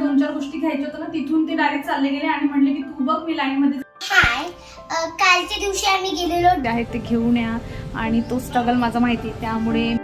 दोन चार गोष्टी घ्यायच्या होत्या ना तिथून ते डायरेक्ट चालले गेले आणि म्हणले की तू बघ मी लाईन मध्ये हाय. कालच्या दिवशी आम्ही गेलेलो आहे ते घेऊन या. आणि तो स्ट्रगल माझा माहिती आहे त्यामुळे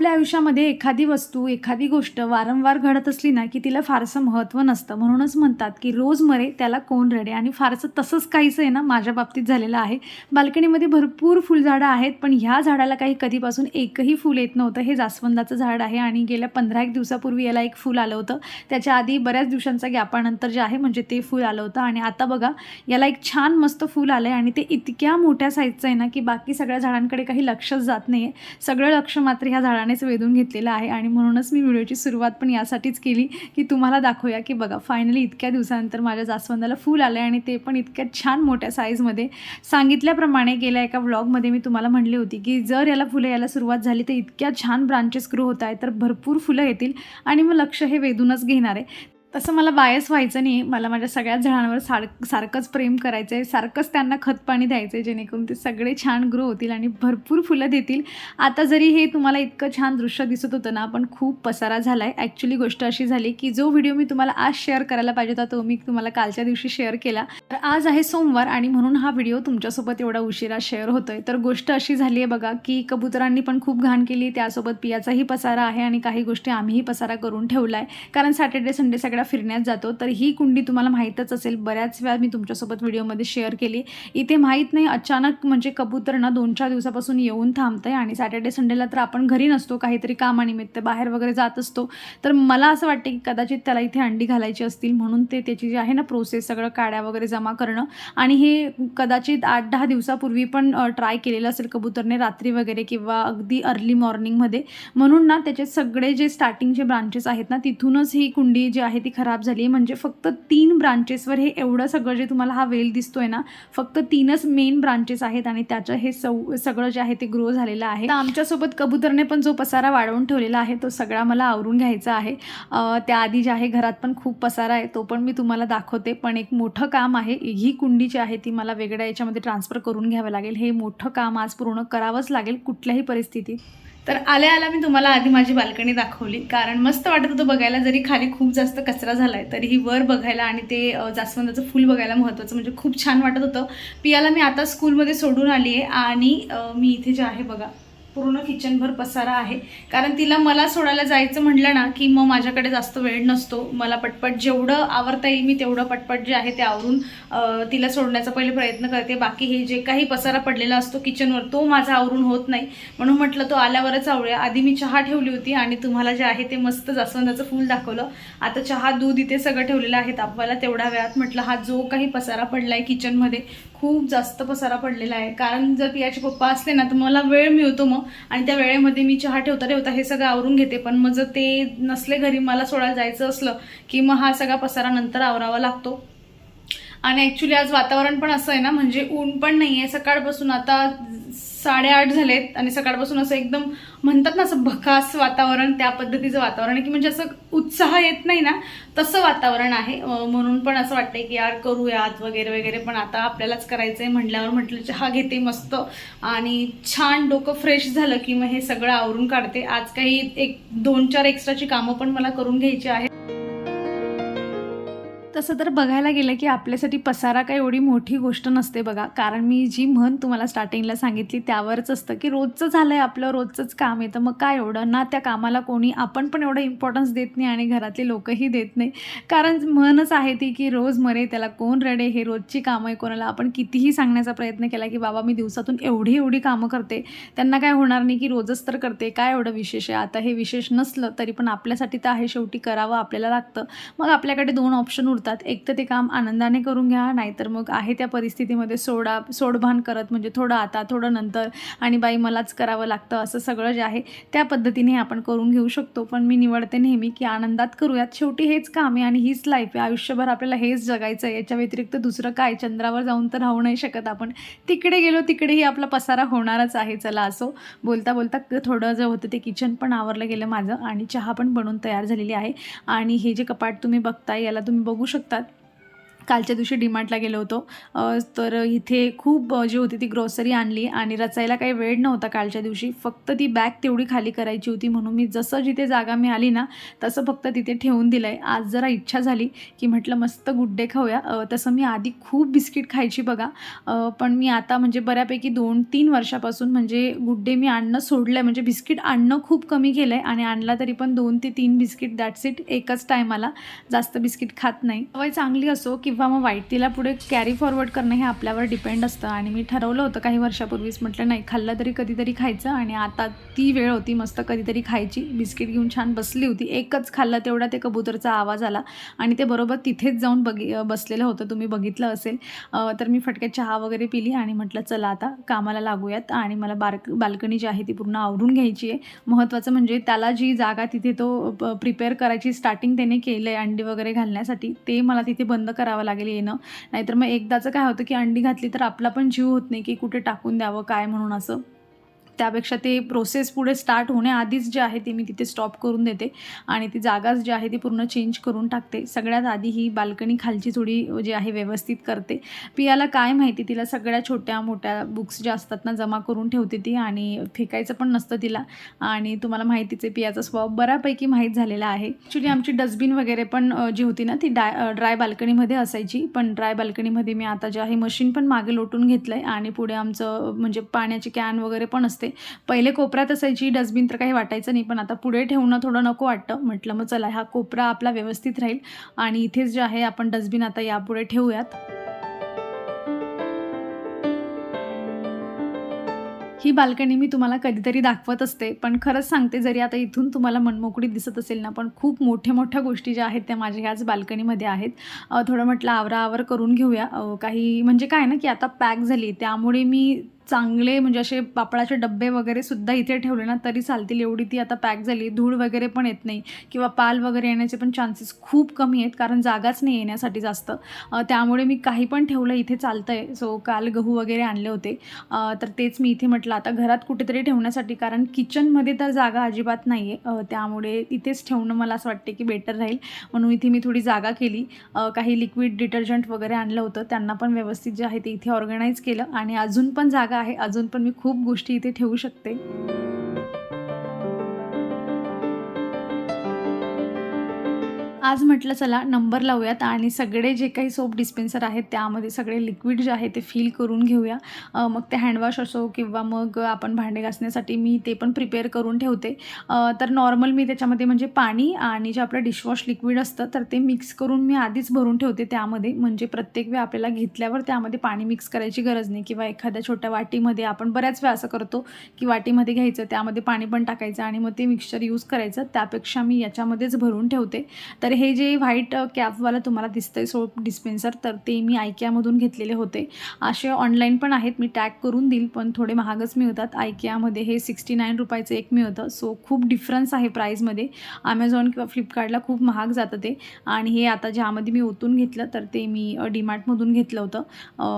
आपल्या आयुष्यामध्ये एखादी वस्तू एखादी गोष्ट वारंवार घडत असली ना की तिला फारसं महत्त्व नसतं. म्हणूनच म्हणतात की रोज मरे त्याला कोण रडे. आणि फारसं तसंच काहीचं आहे ना माझ्या बाबतीत झालेलं आहे. बाल्कनीमध्ये भरपूर फुलझाडं आहेत पण ह्या झाडाला काही कधीपासून एकही फूल येत नव्हतं. हे जास्वंदाचं झाड आहे आणि गेल्या पंधरा एक दिवसापूर्वी याला एक फूल आलं होतं. त्याच्या आधी बऱ्याच दिवसांचा गॅपानंतर जे आहे म्हणजे ते फूल आलं होतं. आणि आता बघा याला एक छान मस्त फूल आलं आहे आणि ते इतक्या मोठ्या साईजचं आहे ना की बाकी सगळ्या झाडांकडे काही लक्षच जात नाही आहे सगळं लक्ष मात्र ह्या झाडानेच वेधून घेतलेलं आहे आणि म्हणूनच मी व्हिडिओची सुरुवात पण यासाठीच केली की तुम्हाला दाखवूया की बघा फायनली इतक्या दिवसानंतर माझ्या जास्वंदाला फूल आलं आहे आणि ते पण इतक्या छान मोठ्या साईजमध्ये सांगितल्याप्रमाणे गेल्या एका व्लॉगमध्ये मी तुम्हाला म्हणली होती की जर याला फुलं यायला सुरुवात झाली तर इतक्या छान ब्रांचेस ग्रो होत आहे तर भरपूर फुलं येतील आणि मग लक्ष हे वेधूनच घेणार आहे. तसं मला बायस व्हायचं नाही. मला माझ्या सगळ्याच जणांवर सार सारखंच प्रेम करायचं आहे सारखंच त्यांना खतपाणी द्यायचं आहे जेणेकरून ते सगळे छान ग्रो होतील आणि भरपूर फुलं देतील. आता जरी हे तुम्हाला इतकं छान दृश्य दिसत होतं ना पण खूप पसारा झाला आहे ॲक्च्युली गोष्ट अशी झाली की जो व्हिडिओ मी तुम्हाला आज शेअर करायला पाहिजे होता तो मी तुम्हाला कालच्या दिवशी शेअर केला. तर आज आहे सोमवार आणि म्हणून हा व्हिडिओ तुमच्यासोबत एवढा उशिरा शेअर होतो आहे तर गोष्ट अशी झाली आहे बघा की कबुतरांनी पण खूप घाण केली. त्यासोबत पियाचाही पसारा आहे आणि काही गोष्टी आम्हीही पसारा करून ठेवला आहे कारण सॅटर्डे संडे वेळा फिरण्यात जातो तर ही कुंडी तुम्हाला माहीतच असेल. बऱ्याच वेळा मी तुमच्यासोबत व्हिडिओमध्ये शेअर केली. इथे माहीत नाही अचानक म्हणजे कबूतर ना दोन चार दिवसापासून येऊन थांबतंय आणि सॅटर्डे संडेला तर आपण घरी नसतो काहीतरी कामानिमित्त बाहेर वगैरे जात असतो. तर मला असं वाटते की कदाचित त्याला इथे अंडी घालायची असतील म्हणून ते त्याची जी आहे ना प्रोसेस सगळं काड्या वगैरे जमा करणं. आणि हे कदाचित आठ दहा दिवसापूर्वी पण ट्राय केलेलं असेल कबूतरने रात्री वगैरे किंवा अगदी अर्ली मॉर्निंगमध्ये म्हणून ना त्याचे सगळे जे स्टार्टिंगचे ब्रांचेस आहेत ना तिथूनच ही कुंडी जी आहे ती खराब झाली म्हणजे फक्त तीन ब्रांचेसवर हे एवढं सगळं जे तुम्हाला हा वेल दिसतोय ना फक्त तीनच मेन ब्रांचेस आहेत आणि त्याचं हे सौ सगळं जे आहे ते ग्रो झालेलं आहे. तर आमच्यासोबत कबूतरने पण जो पसारा वाढवून ठेवलेला आहे तो सगळा मला आवरून घ्यायचा आहे. त्याआधी जे आहे घरात पण खूप पसारा आहे तो पण मी तुम्हाला दाखवते. पण एक मोठं काम आहे ही कुंडी जी आहे ती मला वेगळ्या याच्यामध्ये ट्रान्सफर करून घ्यावं लागेल. हे मोठं काम आज पूर्ण करावंच लागेल कुठल्याही परिस्थितीत. तर आल्या आल्या मी तुम्हाला आधी माझी बाल्कनी दाखवली. कारण मस्त वाटत होतं बघायला जरी खाली खूप जास्त कचरा झाला आहे तरीही वर बघायला आणि ते जास्वंदाचं फूल बघायला महत्त्वाचं म्हणजे खूप छान वाटत होतं. पियाला मी आता स्कूलमध्ये सोडून आली आहे आणि मी इथे जे आहे बघा पूर्ण किचनभर पसारा आहे. कारण तिला मला सोडायला जायचं म्हटलं ना की मग माझ्याकडे जास्त वेळ नसतो. मला पटपट जेवढं आवरता येईल मी तेवढं पटपट जे आहे ते आवरून तिला सोडण्याचा पहिले प्रयत्न करते. बाकी हे जे काही पसारा पडलेला असतो किचनवर तो माझा आवरून होत नाही. म्हणून म्हटलं तो आल्यावरच आवडूया आधी मी चहा ठेवली होती आणि तुम्हाला जे आहे ते मस्त जास्वंदाचं फूल दाखवलं. आता चहा दूध इथे सगळं ठेवलेलं आहे. तापवायला तेवढ्या वेळात म्हटलं हा जो काही पसारा पडला आहे किचनमध्ये खूप जास्त पसारा पडलेला आहे. कारण जर पियाचे पप्पा असले ना तर मला वेळ मिळतो मग. आणि त्या वेळेमध्ये मी चहा ठेवता ठेवता हे सगळं आवरून घेते. पण मग जर ते नसले घरी मला सोडायला जायचं असलं की मग हा सगळा पसारा नंतर आवरावा लागतो. आणि ॲक्च्युली आज वातावरण पण असं आहे ना म्हणजे ऊन पण नाही आहे सकाळपासून आता साडेआठ झालेत आणि सकाळपासून असं एकदम म्हणतात ना असं भकास वातावरण त्या पद्धतीचं वातावरण आहे की म्हणजे असं उत्साह येत नाही ना तसं वातावरण आहे. म्हणून पण असं वाटतंय की यार करूयात वगैरे वगैरे. पण आता आपल्यालाच करायचं आहे म्हटल्यावर म्हटलं चहा घेते मस्त. आणि छान डोकं फ्रेश झालं की मग हे सगळं आवरून काढते. आज काही एक दोन चार एक्स्ट्राची कामं पण मला करून घ्यायची आहेत. तसं तर बघायला गेलं की आपल्यासाठी पसारा काही एवढी मोठी गोष्ट नसते बघा. कारण मी जी म्हण तुम्हाला स्टार्टिंगला सांगितली त्यावरच असतं की रोजचं झालं आहे आपलं रोजचंच काम आहे. तर मग काय एवढं? ना त्या कामाला कोणी आपण पण एवढं इम्पॉर्टन्स देत नाही आणि घरातले लोकही देत नाही. कारण म्हणच आहे ती की रोज मरे त्याला कोण रडे? हे रोजची कामं आहे कोणाला? आपण कितीही सांगण्याचा प्रयत्न केला की बाबा मी दिवसातून एवढी एवढी कामं करते. त्यांना काय होणार नाही की रोजच तर करते. काय एवढं विशेष आहे? आता हे विशेष नसलं तरी पण आपल्यासाठी तर आहे शेवटी करावं आपल्याला लागतं. मग आपल्याकडे दोन ऑप्शन उरतात. एक तर ते काम आनंदाने करून घ्या नाहीतर मग आहे त्या परिस्थितीमध्ये सोडा सोडभान करत म्हणजे थोडं आता थोडं नंतर आणि बाई मलाच करावं लागतं असं सगळं जे आहे त्या पद्धतीने आपण करून घेऊ शकतो. पण मी निवडते नेहमी की आनंदात करूयात. शेवटी हेच काम आहे आणि हीच लाईफ आहे. आयुष्यभर आपल्याला हेच जगायचं आहे. याच्या व्यतिरिक्त दुसरं काय? चंद्रावर जाऊन तर राहू नाही शकत आपण. तिकडे गेलो तिकडेही आपला पसारा होणारच आहे. चला असो. बोलता बोलता थोडं जे होतं ते किचन पण आवरलं गेलं माझं आणि चहा पण बनवून तयार झालेली आहे. आणि हे जे कपाट तुम्ही बघताय याला तुम्ही बघू शकतात. कालच्या दिवशी डीमार्टला गेलो होतो. तर इथे खूप जी होती ती ग्रोसरी आणली आणि रचायला काही वेळ नव्हता कालच्या दिवशी. फक्त ती बॅग तेवढी खाली करायची होती म्हणून मी जसं जिथे जागा मिळाली ना तसं फक्त तिथे ठेवून दिलं आहे आज जरा इच्छा झाली की म्हटलं मस्त गुड्डे खाऊया. तसं मी आधी खूप बिस्किट खायची बघा. पण मी आता म्हणजे बऱ्यापैकी दोन तीन वर्षापासून म्हणजे गुड्डे मी आणणं सोडलं आहे म्हणजे बिस्किट आणणं खूप कमी केलं आहे आणि आणला तरी पण दोन ते तीन बिस्किट दॅट्स इट एकच टायमाला जास्त बिस्किट खात नाही. वय चांगली असो की किंवा मग वाईट तिला पुढे कॅरी फॉरवर्ड करणं हे आपल्यावर डिपेंड असतं. आणि मी ठरवलं होतं काही वर्षापूर्वीच म्हटलं नाही खाल्लं तरी कधीतरी खायचं आणि आता ती वेळ होती मस्त कधीतरी खायची. बिस्किट घेऊन छान बसली होती. एकच खाल्लं तेवढा ते कबूतरचा आवाज आला. आणि ते बरोबर तिथेच जाऊन बघी बसलेलं होतं. तुम्ही बघितलं असेल. तर मी फटक्यात चहा वगैरे पिली आणि म्हटलं चला आता कामाला लागूयात आणि मला बार्क बाल्कनी जी आहे ती पूर्ण आवरून घ्यायची आहे. महत्त्वाचं म्हणजे त्याला जी जागा तिथे तो प्रिपेअर करायची स्टार्टिंग त्याने केलं आहे अंडी वगैरे घालण्यासाठी ते मला तिथे बंद करावं लागेल येणं. नाहीतर मग एकदाचं काय होतं की अंडी घातली तर आपला पण जीव होत नाही की कुठे टाकून द्यावं काय म्हणून असं. त्यापेक्षा ते प्रोसेस पुढे स्टार्ट होण्याआधीच जे आहे ते मी तिथे स्टॉप करून देते. आणि ती जागाच जी आहे ती पूर्ण चेंज करून टाकते. सगळ्यात आधी ही बाल्कनी खालची थोडी जी आहे व्यवस्थित करते. पियाला काय माहिती तिला सगळ्या छोट्या मोठ्या बुक्स ज्या असतात ना जमा करून ठेवते ती आणि फेकायचं पण नसतं तिला. आणि तुम्हाला माहितीच आहे पियाचा स्वभाव बऱ्यापैकी माहीत झालेला आहे. ॲक्च्युली आमची डस्टबिन वगैरे पण जी होती ना ती डाय ड्राय बाल्कनीमध्ये असायची. पण ड्राय बाल्कनीमध्ये मी आता जे आहे मशीन पण मागे लोटून घेतलं आहे आणि पुढे आमचं म्हणजे पाण्याची कॅन वगैरे पण असते. पहिले कोपऱ्यात असायची डस्टबिन तर काही वाटायचं नाही पण आता पुढे ठेवणं थोडं नको वाटतं. म्हटलं मग चला हा कोपरा आपला व्यवस्थित राहील. आणि इथेच जे आहे आपण डस्टबिन आता यापुढे ठेवूयात. ही बाल्कनी मी तुम्हाला कधीतरी दाखवत असते पण खरंच सांगते जरी आता इथून तुम्हाला मनमोकळी दिसत असेल ना पण खूप मोठ्या मोठ्या गोष्टी ज्या आहेत त्या माझ्या ह्याच बाल्कनीमध्ये आहेत. थोडं म्हटलं आवराआवर करून घेऊया. काही म्हणजे काय ना की आता पॅक झाली त्यामुळे मी चांगले म्हणजे असे पापडाचे डब्बे वगैरे सुद्धा इथे ठेवले ना तरी चालतील. एवढी ती आता पॅक झाली. धूळ वगैरे पण येत नाही. किंवा पाल वगैरे येण्याचे पण चान्सेस खूप कमी आहेत कारण जागाच नाही येण्यासाठी जास्त. त्यामुळे मी काही पण ठेवलं इथे चालतं आहे सो काल गहू वगैरे आणले होते. तर तेच मी इथे म्हटलं आता घरात कुठेतरी ठेवण्यासाठी कारण किचनमध्ये तर जागा अजिबात नाही आहे त्यामुळे इथेच ठेवणं मला असं वाटते की बेटर राहील. म्हणून इथे मी थोडी जागा केली. काही लिक्विड डिटर्जंट वगैरे आणलं होतं. त्यांना पण व्यवस्थित जे आहे ते इथे ऑर्गनाईज केलं. आणि अजून पण जागा आहे. अजून पण मी खूप गोष्टी इथे ठेवू शकते. आज म्हटलं चला नंबर लावूयात आणि सगळे जे काही सोप डिस्पेन्सर आहेत त्यामध्ये सगळे लिक्विड जे आहे ते फिल करून घेऊया. मग ते हँडवॉश असो किंवा मग आपण भांडे घासण्यासाठी मी ते पण प्रिपेअर करून ठेवते. तर नॉर्मल मी त्याच्यामध्ये म्हणजे पाणी आणि जे आपलं डिशवॉश लिक्विड असतं तर ते मिक्स करून मी आधीच भरून ठेवते त्यामध्ये. म्हणजे प्रत्येक वेळ आपल्याला घेतल्यावर त्यामध्ये पाणी मिक्स करायची गरज नाही किंवा एखाद्या छोट्या वाटीमध्ये आपण बऱ्याच वेळा असं करतो की वाटीमध्ये घ्यायचं त्यामध्ये पाणी पण टाकायचं आणि मग ते मिक्सचर यूज करायचं. त्यापेक्षा मी याच्यामध्येच भरून ठेवते. तर तर हे जे व्हाईट कॅपवाला तुम्हाला दिसतं आहे सोप डिस्पेन्सर तर ते मी आयकियामधून घेतलेले होते. असे ऑनलाईन पण आहेत मी टॅग करून देईल पण थोडे महागच मिळतात. आयकियामध्ये हे सिक्स्टी नाईन रुपयाचं एक मिळतं. सो खूप डिफरन्स आहे प्राईजमध्ये ॲमेझॉन किंवा फ्लिपकार्टला खूप महाग जातं ते. आणि हे आता ज्यामध्ये मी ओतून घेतलं तर ते मी डीमार्टमधून घेतलं होतं.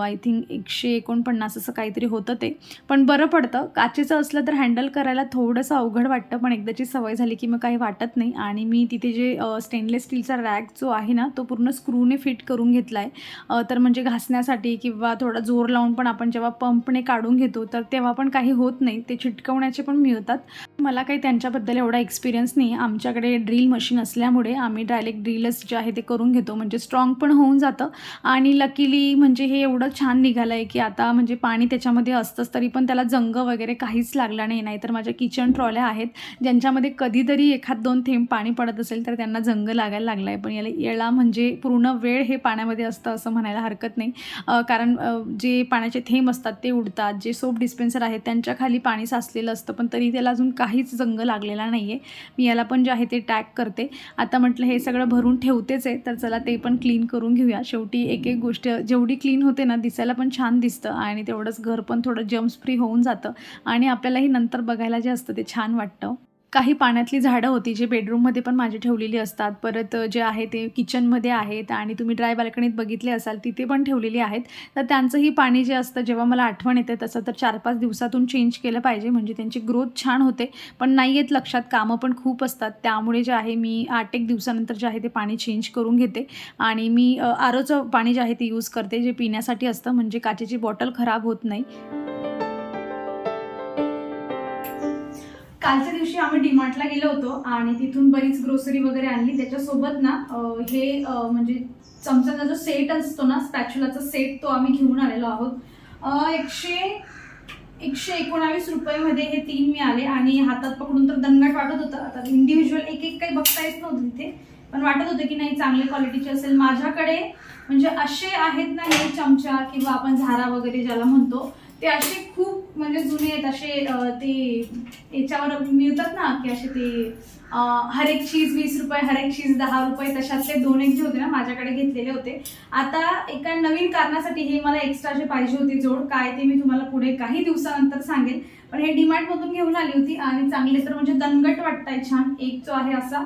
आय थिंक एकशे एकोणपन्नास असं काहीतरी होतं ते. पण बरं पडतं. काचेचं असलं तर हँडल करायला थोडंसं अवघड वाटतं पण एकदाची सवय झाली की मग काही वाटत नाही. आणि मी तिथे जे स्टेनलेस स्टीलचा रॅक जो आहे ना तो पूर्ण स्क्रूने फिट करून घेतला आहे तर म्हणजे घासण्यासाठी किंवा थोडा जोर लावून पण आपण जेव्हा पंपने काढून घेतो तर तेव्हा पण काही होत नाही. ते चिटकवण्याचे पण मिळतात. मला काही त्यांच्याबद्दल एवढा एक्सपिरियन्स नाही. आमच्याकडे ड्रिल मशीन असल्यामुळे आम्ही डायरेक्ट ड्रिलच जे आहे ते करून घेतो. म्हणजे स्ट्रॉंग पण होऊन जातं. आणि लकीली म्हणजे हे एवढं छान निघालं आहे की आता म्हणजे पाणी त्याच्यामध्ये असतंच तरी पण त्याला जंग वगैरे काहीच लागला नाही. नाहीतर माझ्या किचन ट्रॉल्या आहेत. ज्यांच्यामध्ये कधीतरी एखाद दोन थेंब पाणी पडत असेल तर त्यांना जंग लागायला लागला आहे पण याला याला म्हणजे पूर्ण वेळ हे पाण्यामध्ये असतं असं म्हणायला हरकत नाही. कारण जे पाण्याचे थेंब असतात ते उडतात. जे सोप डिस्पेन्सर आहेत त्यांच्या खाली पाणी साचलेलं असतं पण तरी त्याला अजून काहीच जंग लागलेला नाही आहे मी याला पण जे आहे ते टॅग करते. आता म्हटलं हे सगळं भरून ठेवतेच आहे तर चला ते पण क्लीन करून घेऊया. शेवटी एक एक गोष्ट जेवढी क्लीन होते ना दिसायला पण छान दिसतं आणि तेवढंच घर पण थोडं जम्स फ्री होऊन जातं आणि आपल्यालाही नंतर बघायला जे असतं ते छान वाटतं. काही पाण्यातली झाडं होती जे बेडरूममध्ये पण माझी ठेवलेली असतात. परत जे आहे ते किचनमध्ये आहेत आणि तुम्ही ड्राय बाल्कनीत बघितले असाल तिथे पण ठेवलेली आहेत. तर त्यांचंही पाणी जे असतं जेव्हा मला आठवण येते तसं तर चार पाच दिवसातून चेंज केलं पाहिजे. म्हणजे त्यांची ग्रोथ छान होते. पण नाही येत लक्षात कामं पण खूप असतात. त्यामुळे जे आहे मी आठ एक दिवसानंतर जे आहे ते पाणी चेंज करून घेते. आणि मी आरोचं पाणी जे आहे ते यूज करते. जे पिण्यासाठी असतं म्हणजे काचेची बॉटल खराब होत नाही. कालच्या दिवशी आम्ही डीमार्टला गेलो होतो आणि तिथून बरीच ग्रोसरी वगैरे आणली. त्याच्यासोबत ना हे म्हणजे चमच्याचा जो सेट असतो ना स्पॅच्युलाचा सेट तो आम्ही घेऊन आलेलो आहोत. एकशे एकशे एकोणावीस रुपयामध्ये हे तीन मिळाले आणि हातात पकडून तर दंगट वाटत होतं. आता इंडिव्हिज्युअल एक एक काही बघता येत नव्हतं तिथे. पण वाटत होतं की नाही चांगल्या क्वालिटीचे असेल. माझ्याकडे म्हणजे असे आहेत ना हे चमचा किंवा आपण झारा वगैरे ज्याला म्हणतो ते असे खूप म्हणजे जुने आहेत असे ते याच्यावर मिळतात ना की असे ते हर एक चीज वीस रुपये हर एक चीज दहा रुपये तशातले दोन एक जे होते ना माझ्याकडे घेतलेले होते. आता एका नवीन कारणासाठी हे मला एक्स्ट्रा जे पाहिजे होते जोड काय ते मी तुम्हाला पुढे काही दिवसानंतर सांगेन. पण हे डिमार्ट मधून घेऊन आली होती आणि चांगले तर म्हणजे दणगट वाटताय छान. एक जो आहे असा.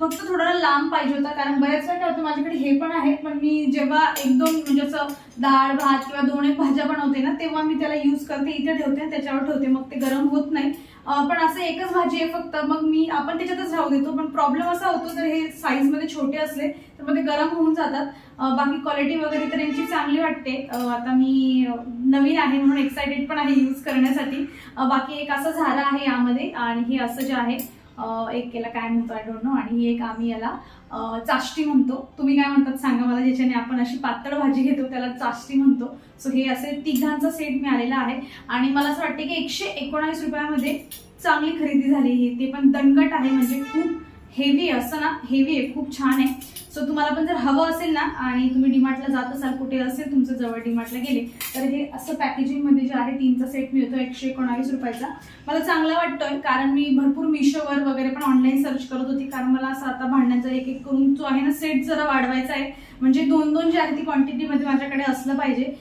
फक्त थोडा लांब पाहिजे होता कारण बऱ्याच वेळा होतं माझ्याकडे हे पण आहे पण मी जेव्हा एक दोन म्हणजे असं डाळ भात किंवा दोन एक भाज्या बनवते ना तेव्हा मी त्याला यूज करते इथे ठेवते त्याच्यावर ठेवते. मग ते गरम होत नाही. पण असं एकच भाजी आहे फक्त मग मी आपण त्याच्यातच राहू देतो पण प्रॉब्लेम असा होतो जर हे साईजमध्ये छोटे असले तर मग ते गरम होऊन जातात. बाकी क्वालिटी वगैरे तर यांची चांगली वाटते. आता मी नवीन आहे म्हणून एक्साइटेड पण आहे यूज करण्यासाठी. बाकी एक असं झालं आहे यामध्ये आणि हे असं जे आहे एक केला काय म्हणतो आय डोंट नो आणि ही एक आम्ही याला चाष्टी म्हणतो. तुम्ही काय म्हणतात सांगा मला ज्याच्याने आपण अशी पातळ भाजी घेतो त्याला चाष्टी म्हणतो. सो हे असे तिघांचा सेट मिळालेला आहे. आणि मला असं वाटते की एकशे एकोणावीस रुपयामध्ये चांगली खरेदी झाली ही. ते पण दणकट आहे म्हणजे खूप हेवी असं ना? हेवी आहे खूप छान आहे. सो तुम्हाला पण जर हवं असेल ना आणि तुम्ही डीमार्टला जात असाल कुठे असेल तुमचं जवळ डीमार्टला गेले तर हे असं पॅकेजिंगमध्ये जे आहे तीनचा सेट मिळतो एकशे एकोणावीस रुपयाचा. मला चांगला वाटतोय कारण मी भरपूर मिशोवर वगैरे पण ऑनलाईन सर्च करत होती कारण मला असं आता भांडण्याचा एक एक करून जो आहे ना सेट जरा वाढवायचा आहे. म्हणजे दोन दोन जे आहे ती क्वांटिटीमध्ये माझ्याकडे असलं पाहिजे.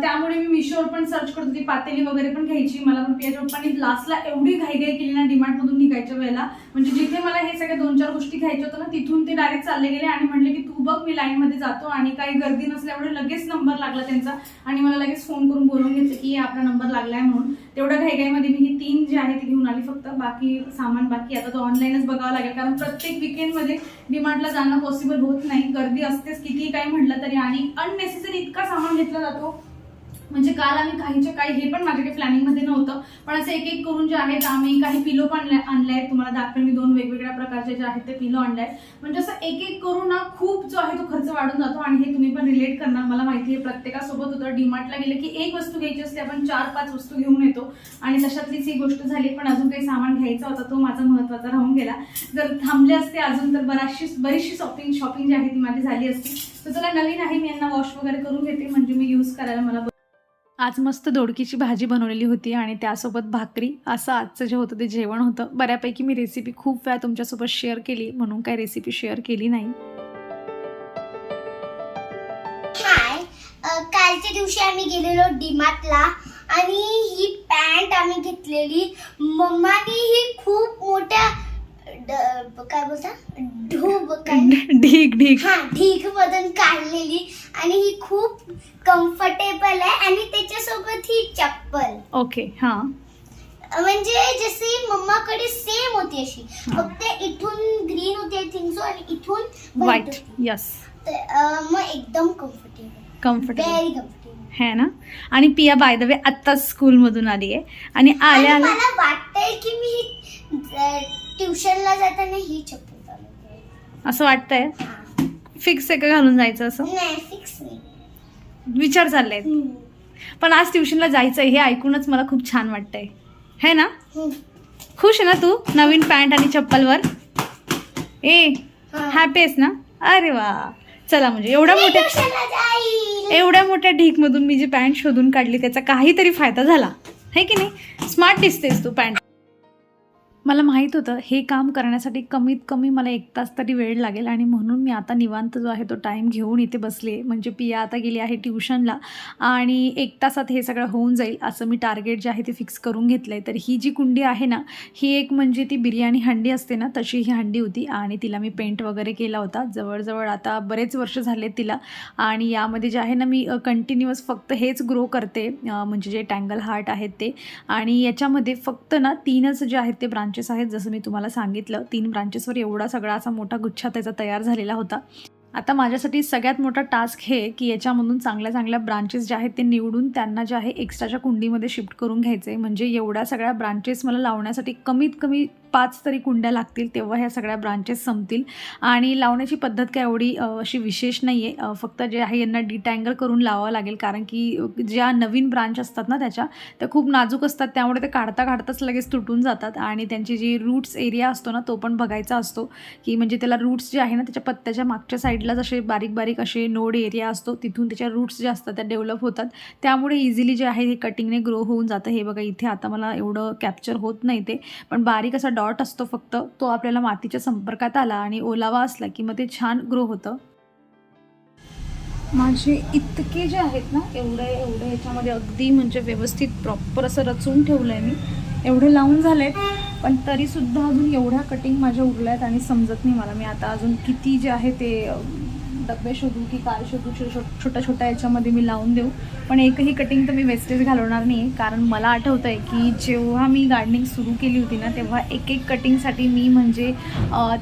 त्यामुळे मी मिशोवर पण सर्च करत होती. पातेली वगैरे पण घ्यायची. मला पण पियाच्या पप्पांनी लास्टला एवढी घाईघाई केली ना डिमार्ट मधून निघायच्या वेळेला. म्हणजे जिथे मला हे सगळ्या दोन चार गोष्टी घ्यायच्या होत्या ना तिथून ते डायरेक्ट चालले गेले आणि म्हणले की तू बघ मी लाईन मध्ये जातो आणि काही गर्दी नसल्यामुळे लगेच नंबर लागला त्यांचा. आणि मला लगेच फोन करून बोलवून घेतलं की आपला नंबर लागलाय म्हणून. तेवढ्या घाईघाईमध्ये मी ही तीन जे आहे ती घेऊन आली फक्त. बाकी सामान बाकी आता तो ऑनलाईनच बघावं लागेल. कारण प्रत्येक विकेंडमध्ये डिमांडला जाणं पॉसिबल होत नाही. गर्दी असतेच. किती काही म्हटलं तरी. आणि अननेसेसरी इतका सामान घेतला जातो. म्हणजे काल आम्ही काहीच्या काही हे पण माझ्याकडे प्लॅनिंगमध्ये प्लॅनिंगमध्ये नव्हतं. पण असं एक एक करून जे आहेत आम्ही काही पिलो पण आणले आणले आहेत तुम्हाला दाखवेल मी दोन वेगवेगळ्या प्रकारचे जे आहेत ते पिलो आणले आहेत म्हणजे असं एक एक करून ना खूप जो आहे तो खर्च वाढून जातो आणि हे तुम्ही पण रिलेट करणार. मला माहिती आहे प्रत्येकासोबत होतं. डीमार्टला गेलं की एक वस्तू घ्यायची असते आपण चार पाच वस्तू घेऊन येतो. आणि तशातलीच ही गोष्ट झाली पण अजून काही सामान घ्यायचा होता तो माझा महत्त्वाचा राहून गेला. जर थांबले असते अजून तर बराचशी बरीचशी शॉपिंग शॉपिंग जी आहे ती माझी झाली असती. तर चला नवीन आहे मी यांना वॉश वगैरे करून घेते. म्हणजे मी यूज करायला मला आज मस्त दोडकीची भाजी बनवलेली होती आणि त्यासोबत भाकरी. असं आजचं जे होतं ते जेवण होतं. बऱ्यापैकी मी रेसिपी खूप वेळा तुमच्यासोबत शेअर केली. म्हणून काय रेसिपी शेअर केली नाही. हाय कालच्या दिवशी आम्ही गेलेलो डीमार्टला आणि ही पॅन्ट आम्ही घेतलेली. मम्मानी ही खूप मोठ्या काय बोलता? ढूब काय? ढीक ढीक हा ढीक मधून काढलेली. आणि ही खूप कम्फर्टेबल आहे. आणि त्याच्यासोबत ही चप्पल. ओके हां. म्हणजे जशी मम्माकडे सेम होती अशी. फक्त इथून ग्रीन होती आय थिंक सो आणि इथून व्हाईट यस मग एकदम कम्फर्टेबल कम्फर्टेबल व्हेरी कम्फर्टेबल है ना? आणि पिया बाय द वे आत्ताच स्कूलमधून आली आहे आणि आल्या आणि आल्या मला वाटतंय की मी ट्युशनला जाताना ही चप्पल चालू. असं वाटतंय? हा. फिक्स आहे का घालून जायचं असं? नाही फिक्स नाही. विचार हम्म. पण आज ट्युशनला जायचं हे ऐकूनच मला खूप छान वाटतंय. है ना? हम्म. खुश आहे ना तू नवीन पॅन्ट आणि चप्पलवर? ए हा. हॅपी आहेस ना? अरे वा. चला म्हणजे एवढ्या मी मोठ्या ट्युशनला जाईल. एवढ्या मोठ्या ढीकमधून मी जी पॅन्ट शोधून काढली त्याचा काहीतरी फायदा झाला. है की नाही? स्मार्ट दिसतेस तू पॅन्ट. मला माहीत होतं हे काम करण्यासाठी कमीत कमी मला एक तास तरी वेळ लागेल आणि म्हणून मी आता निवांत जो आहे तो टाईम घेऊन इथे बसले. म्हणजे पिया आता गेली आहे ट्युशनला आणि एक तासात हे सगळं होऊन जाईल असं मी टार्गेट जे आहे ते फिक्स करून घेतलं आहे तर ही जी कुंडी आहे ना ही एक म्हणजे ती बिर्याणी हंडी असते ना तशी ही हंडी होती आणि तिला मी पेंट वगैरे केला होता. जवळजवळ आता बरेच वर्ष झाले तिला आणि यामध्ये जे आहे ना मी कंटिन्युअस फक्त हेच ग्रो करते म्हणजे जे टँगल हार्ट आहेत ते. आणि याच्यामध्ये फक्त ना तीनच जे आहेत ते ब्रांचेस आहेत. जसं मी तुम्हाला सांगितलं तीन ब्रांचेसवर एवढा सगळा असा मोठा गुच्छा त्याचा तयार झालेला होता. आता माझ्यासाठी सगळ्यात मोठा टास्क हे की याच्यामधून चांगल्या चांगल्या ब्रांचेस ज्या आहेत ते निवडून त्यांना जे आहे एक्स्ट्राच्या कुंडीमध्ये शिफ्ट करून घ्यायचे. म्हणजे एवढ्या सगळ्या ब्रांचेस मला लावण्यासाठी कमीत कमी पाच तरी कुंड्या लागतील तेव्हा ह्या सगळ्या ब्रांचेस संपतील. आणि लावण्याची पद्धत काय एवढी अशी विशेष नाही आहे फक्त जे आहे यांना डिटँगल करून लावावं लागेल. कारण की ज्या नवीन ब्रांच असतात ना त्याच्या त्या खूप नाजूक असतात. त्यामुळे ते काढता काढताच लगेच तुटून जातात. आणि त्यांची जी रूट्स एरिया असतो ना तो पण बघायचा असतो. की म्हणजे त्याला रूट्स जे आहे ना त्याच्या पत्त्याच्या मागच्या साईडला जसे बारीक बारीक असे नोड एरिया असतो तिथून त्याच्या रूट्स जे असतात त्या डेव्हलप होतात. त्यामुळे इझिली जे आहे हे कटिंगने ग्रो होऊन जातं. हे बघा इथे आता मला एवढं कॅप्चर होत नाही ते. पण बारीक असा डॉट असतो फक्त तो आपल्याला मातीच्या संपर्कात आला आणि ओलावा असला की मग ते छान ग्रो होतं. माझे इतके जे आहेत ना एवढे एवढे ह्याच्यामध्ये अगदी म्हणजे व्यवस्थित प्रॉपर असं रचून ठेवलं आहे मी. एवढे लावून झाले पण तरीसुद्धा अजून एवढ्या कटिंग माझ्या उरल्या आहेत आणि समजत नाही मला. मी आता अजून किती जे आहे ते डबे शोधू की काय शोधू छोट्या छोट्या याच्यामध्ये मी लावून देऊ. पण एकही कटिंग तर मी वेस्टेज घालवणार नाही कारण मला आठवतं आहे की जेव्हा मी गार्डनिंग सुरू केली होती ना तेव्हा एक एक कटिंगसाठी मी म्हणजे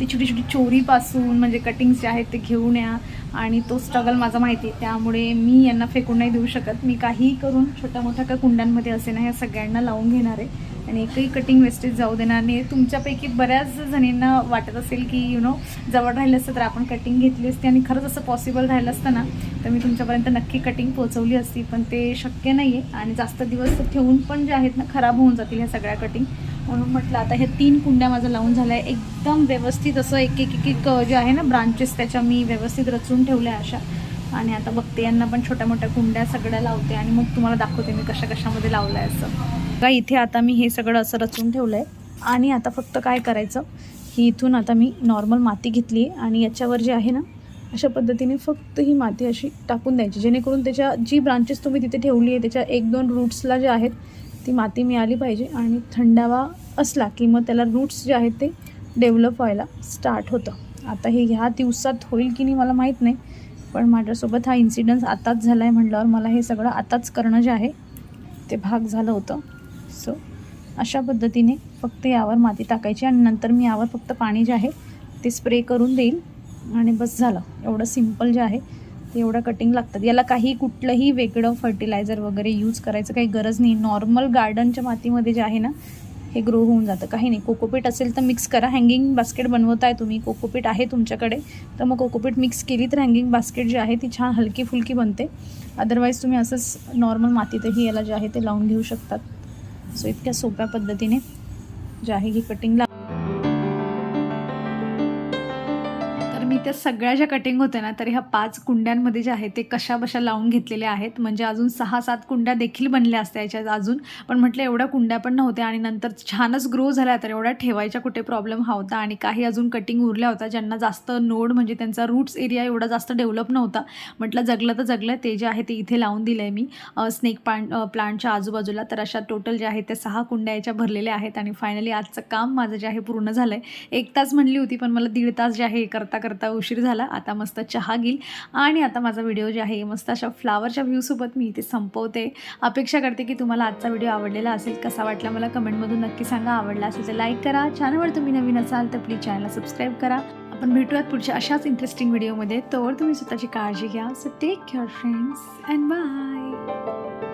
ती छोटी छोटी चोरीपासून म्हणजे कटिंग्स जे आहेत ते घेऊन या. आणि तो स्ट्रगल माझा माहिती आहे. त्यामुळे मी यांना फेकून नाही देऊ शकत. मी काहीही करून छोट्या मोठ्या का कुंड्यांमध्ये असे ना ह्या सगळ्यांना लावून घेणार आहे. आणि एकही कटिंग वेस्टेज जाऊ देणार नाही. तुमच्यापैकी बऱ्याच जणींना वाटत असेल की यु नो जवळ राहिलं असतं तर आपण कटिंग घेतली असती आणि खरंच असं पॉसिबल राहिलं असतं ना तर मी तुमच्यापर्यंत नक्की कटिंग पोहोचवली असती. पण ते शक्य नाही आहे आणि जास्त दिवस ठेवून पण जे आहेत ना खराब होऊन जातील ह्या सगळ्या कटिंग म्हणून म्हटलं आता ह्या तीन कुंड्या माझं लावून झाल्या. आहे एकदम व्यवस्थित असं एक एक एक एक जे आहे ना ब्रांचेस त्याच्या मी व्यवस्थित रचून ठेवल्या अशा. आणि आता बघते यांना पण छोट्या मोठ्या कुंड्या सगळ्या लावते आणि मग तुम्हाला दाखवते मी कशा कशामध्ये लावलं आहे असं. का इथे आता मी हे सगळं असं रचून ठेवलं आहे आणि आता फक्त काय करायचं? ही इथून आता मी नॉर्मल माती घेतली आहे आणि याच्यावर जे आहे ना अशा पद्धतीने फक्त ही माती अशी टाकून द्यायची. जेणेकरून त्याच्या जी ब्रांचेस तुम्ही तिथे ठेवली आहे त्याच्या एक दोन रूट्सला जे आहेत ती माती मिळाली पाहिजे आणि थंडावा असला की मग त्याला रूट्स जे आहेत ते डेव्हलप व्हायला स्टार्ट होतं. आता हे ह्या दिवसात होईल की नाही मला माहीत नाही पण माझ्यासोबत हा इन्सिडन्स आताच झाला आहे म्हटल्यावर मला हे सगळं आताच करणं जे आहे ते भाग झालं होतं. सो अशा पद्धतीने फक्त यावर माती टाकायची आणि नंतर मी यावर फक्त पाणी जे आहे ते स्प्रे करून देईल. आणि बस झालं. एवढं सिंपल जे आहे ते एवढं कटिंग लागतात याला काही कुठलंही वेगळं फर्टिलायझर वगैरे यूज करायचं काही गरज नाही. नॉर्मल गार्डनच्या मातीमध्ये जे आहे ना हे ग्रो होऊन जातं. काही नाही. कोकोपीट असेल तर मिक्स करा. हँगिंग बास्केट बनवताय तुम्ही. कोकोपीट आहे तुमच्याकडे. तर मग कोकोपीट मिक्स केली तर हँगिंग बास्केट जी आहे ती छान हलकी फुलकी बनते. अदरवाईज तुम्ही असंच नॉर्मल मातीतही याला जे आहे ते लावून घेऊ शकतात. सो इतक्या सोप्या पद्धतीने जे आहे ही कटिंग त्या सगळ्या ज्या कटिंग होत्या ना तर ह्या पाच कुंड्यांमध्ये जे आहे ते कशा बशा लावून घेतलेल्या आहेत. म्हणजे अजून सहा सात कुंड्या देखील बनल्या असत्या याच्यात अजून. पण म्हटलं एवढ्या कुंड्या पण नव्हत्या आणि नंतर छानच ग्रो झाल्या तर एवढ्या ठेवायच्या कुठे प्रॉब्लेम हा होता. आणि काही अजून कटिंग उरल्या होत्या ज्यांना जास्त नोड म्हणजे त्यांचा रूट्स एरिया एवढा जास्त डेव्हलप नव्हता. म्हटलं जगलं तर जगलं ते जे आहे ते इथे लावून दिलं आहे मी स्नेक प्लांट प्लांटच्या आजूबाजूला. तर अशा टोटल ज्या आहेत त्या सहा कुंड्या याच्या भरलेल्या आहेत. आणि फायनली आजचं काम माझं जे आहे पूर्ण झालं आहे एक तास म्हणली होती पण मला दीड तास जे आहे करता करता उशीर झाला आता मस्त चहा घेईल. आणि आता माझा व्हिडिओ जे आहे मस्त अशा फ्लावरच्या व्ह्यूसोबत मी इथे संपवते. अपेक्षा करते की तुम्हाला आजचा व्हिडिओ आवडलेला असेल कसा वाटला मला कमेंटमधून नक्की सांगा. आवडला असेल तर लाईक करा. चॅनलवर तुम्ही नवीन असाल तर प्लीज चॅनलला सबस्क्राईब करा. आपण भेटूयात पुढच्या अशाच इंटरेस्टिंग व्हिडिओमध्ये तोवर तुम्ही स्वतःची काळजी घ्या. So take care friends and bye